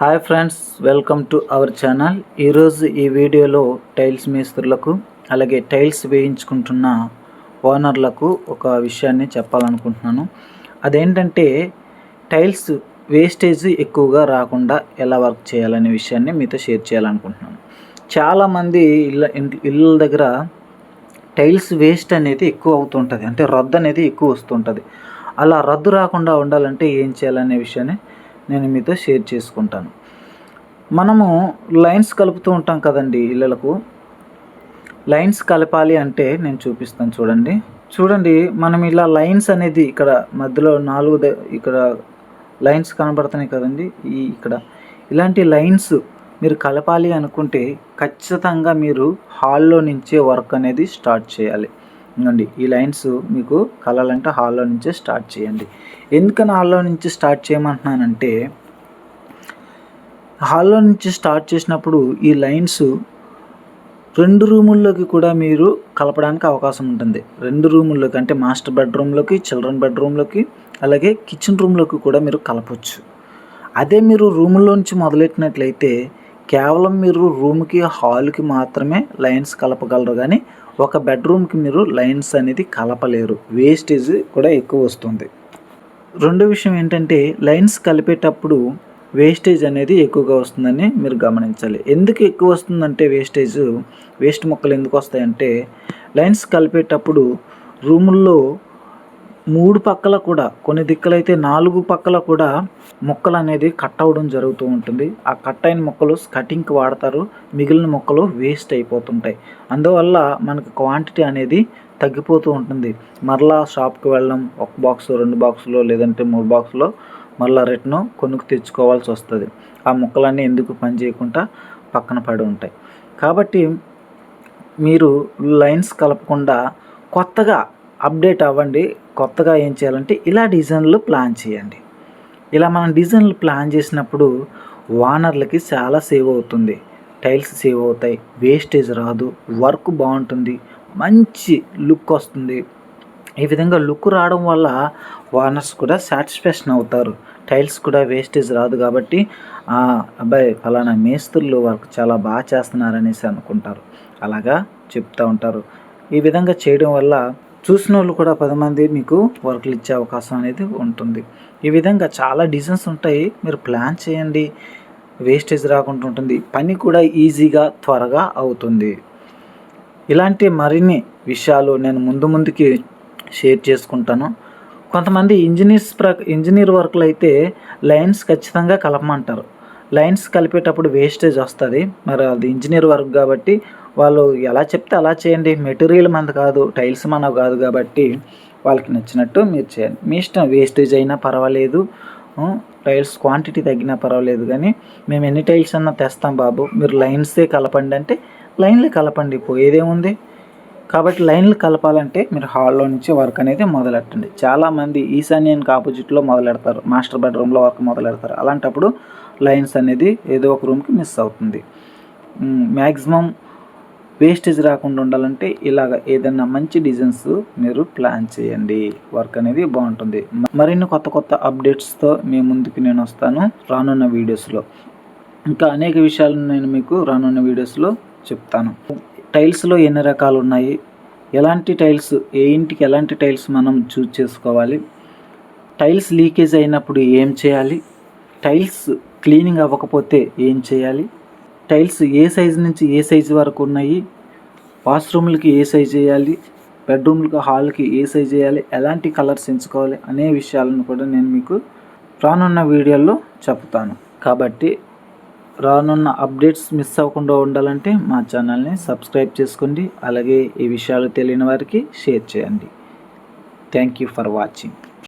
Hi friends welcome to our channel. ఈరోజు ఈ వీడియోలో టైల్స్ మేస్త్రులకు అలాగే టైల్స్ వేయించుకుంటున్న ఓనర్లకు ఒక విషయాన్ని చెప్పాలనుకుంటున్నాను. అదేంటంటే టైల్స్ వేస్టేజ్ ఎక్కువగా రాకుండా ఎలా వర్క్ చేయాలనే విషయాన్ని మీతో షేర్ చేయాలనుకుంటున్నాను. చాలామంది ఇళ్ళ ఇళ్ళ దగ్గర టైల్స్ వేస్ట్ అనేది ఎక్కువ అవుతుంటుంది. అంటే రద్దు అనేది ఎక్కువ వస్తుంటుంది. అలా రద్దు రాకుండా ఉండాలంటే ఏం చేయాలనే విషయాన్ని నేను మీతో షేర్ చేసుకుంటాను. మనము లైన్స్ కలుపుతూ ఉంటాం కదండి ఇళ్ళలకు. లైన్స్ కలపాలి అంటే నేను చూపిస్తాను చూడండి. చూడండి మనం ఇలా లైన్స్ అనేది ఇక్కడ మధ్యలో నాలుగు ఇక్కడ లైన్స్ కనబడుతున్నాయి కదండి ఈ ఇక్కడ. ఇలాంటి లైన్స్ మీరు కలపాలి అనుకుంటే ఖచ్చితంగా మీరు హాల్లో నుంచే వర్క్ అనేది స్టార్ట్ చేయాలి. అండి ఈ లైన్స్ మీకు కలాలంటే హాల్లో నుంచే స్టార్ట్ చేయండి. ఎందుకని హాల్లో నుంచి స్టార్ట్ చేయమంటున్నానంటే హాల్లో నుంచి స్టార్ట్ చేసినప్పుడు ఈ లైన్స్ రెండు రూముల్లోకి కూడా మీరు కలపడానికి అవకాశం ఉంటుంది. రెండు రూముల్లోకి అంటే మాస్టర్ బెడ్రూమ్లోకి చిల్డ్రన్ బెడ్రూమ్లోకి అలాగే కిచెన్ రూమ్లోకి కూడా మీరు కలపవచ్చు అదే మీరు రూముల్లో నుంచి మొదలెట్టినట్లయితే కేవలం మీరు రూమ్కి హాల్కి మాత్రమే లైన్స్ కలపగలరు కానీ ఒక బెడ్రూమ్కి మీరు లైన్స్ అనేది కలపలేరు. వేస్టేజ్ కూడా ఎక్కువ వస్తుంది. రెండో విషయం ఏంటంటే లైన్స్ కలిపేటప్పుడు వేస్టేజ్ అనేది ఎక్కువగా వస్తుందని మీరు గమనించాలి. ఎందుకు ఎక్కువ వస్తుందంటే వేస్టేజ్? వేస్ట్ మొక్కలు ఎందుకు వస్తాయంటే లైన్స్ కలిపేటప్పుడు రూముల్లో మూడు పక్కల కూడా కొన్ని దిక్కులైతే నాలుగు పక్కల కూడా మొక్కలు అనేది కట్ అవ్వడం జరుగుతూ ఉంటుంది. ఆ కట్ అయిన మొక్కలు కటింగ్కి వాడతారు. మిగిలిన మొక్కలు వేస్ట్ అయిపోతుంటాయి. అందువల్ల మనకు క్వాంటిటీ అనేది తగ్గిపోతూ ఉంటుంది. మరలా షాప్కి వెళ్ళడం ఒక బాక్స్ రెండు బాక్సులో లేదంటే మూడు బాక్సులో మళ్ళీ రిటర్న్ కొనుక్కు తెచ్చుకోవాల్సి వస్తుంది. ఆ మొక్కలన్నీ ఎందుకు పని చేయకుండా పక్కన పడి ఉంటాయి. కాబట్టి మీరు లైన్స్ కలపకుండా కొత్తగా అప్డేట్ అవ్వండి కొత్తగా ఏం చేయాలంటే ఇలా డిజైన్లు ప్లాన్ చేయండి. ఇలా మనం డిజైన్లు ప్లాన్ చేసినప్పుడు వానర్లకి చాలా సేవ్ అవుతుంది. టైల్స్ సేవ్ అవుతాయి వేస్టేజ్ రాదు వర్క్ బాగుంటుంది మంచి లుక్ వస్తుంది. ఈ విధంగా లుక్ రావడం వల్ల వానర్స్ కూడా సాటిస్ఫాక్షన్ అవుతారు. టైల్స్ కూడా వేస్టేజ్ రాదు కాబట్టి అబ్బాయి ఫలానా మేస్త్రులు వర్క్ చాలా బాగా చేస్తున్నారనేసి అనుకుంటారు. అలాగా చెప్తూ ఉంటారు. ఈ విధంగా చేయడం వల్ల చూసిన వాళ్ళు కూడా పది మంది మీకు వర్క్లు ఇచ్చే అవకాశం అనేది ఉంటుంది. ఈ విధంగా చాలా డిజైన్స్ ఉంటాయి. మీరు ప్లాన్ చేయండి. వేస్టేజ్ రాకుండా ఉంటుంది. పని కూడా ఈజీగా త్వరగా అవుతుంది. ఇలాంటి మరిన్ని విషయాలు నేను ముందు ముందుకి షేర్ చేసుకుంటాను. కొంతమంది ఇంజనీర్స్ ప్ర ఇంజనీర్ వర్క్లు అయితే లైన్స్ ఖచ్చితంగా కలపమంటారు. లైన్స్ కలిపేటప్పుడు వేస్టేజ్ వస్తుంది. మరి అది ఇంజనీర్ వర్క్ కాబట్టి వాళ్ళు ఎలా చెప్తే అలా చేయండి. మెటీరియల్ మంది కాదు టైల్స్ మనవి కాదు కాబట్టి వాళ్ళకి నచ్చినట్టు మీరు చేయండి. మీ ఇష్టం వేస్టేజ్ అయినా పర్వాలేదు. టైల్స్ క్వాంటిటీ తగ్గినా పర్వాలేదు కానీ మేము ఎన్ని టైల్స్ అన్నా తెస్తాం బాబు. మీరు లైన్సే కలపండి అంటే లైన్లే కలపండి. పోయేదేముంది? కాబట్టి లైన్లు కలపాలంటే మీరు హాల్లో నుంచి వర్క్ అనేది మొదలెట్టండి. చాలామంది ఈశాన్యానికి ఆపోజిట్లో మొదలెడతారు. మాస్టర్ బెడ్రూమ్లో వర్క్ మొదలెడతారు. అలాంటప్పుడు లైన్స్ అనేది ఏదో ఒక రూమ్కి మిస్ అవుతుంది. మ్యాక్సిమం వేస్టేజ్ రాకుండా ఉండాలంటే ఇలాగ ఏదైనా మంచి డిజైన్స్ మీరు ప్లాన్ చేయండి. వర్క్ అనేది బాగుంటుంది. మరిన్ని కొత్త కొత్త అప్డేట్స్తో మీ ముందుకు నేను వస్తాను రానున్న వీడియోస్లో ఇంకా అనేక విషయాలు నేను మీకు రానున్న వీడియోస్లో చెప్తాను. టైల్స్లో ఎన్ని రకాలు ఉన్నాయి ఎలాంటి టైల్స్ ఏ ఇంటికి ఎలాంటి టైల్స్ మనం చూజ్ చేసుకోవాలి? టైల్స్ లీకేజ్ అయినప్పుడు ఏం చేయాలి? టైల్స్ క్లీనింగ్ అవ్వకపోతే ఏం చేయాలి? టైల్స్ ఏ సైజు నుంచి ఏ సైజు వరకు ఉన్నాయి? వాష్రూమ్లకి ఏ సైజ్ చేయాలి? బెడ్రూమ్లకి హాల్కి ఏ సైజ్ చేయాలి? ఎలాంటి కలర్స్ ఎంచుకోవాలి? అనే విషయాలను కూడా నేను మీకు రానున్న వీడియోల్లో చెప్తాను. కాబట్టి రానున్న అప్డేట్స్ మిస్ అవ్వకుండా ఉండాలంటే మా ఛానల్ని సబ్స్క్రైబ్ చేసుకోండి. అలాగే ఈ విషయాలు తెలియని వారికి షేర్ చేయండి. Thank you for watching.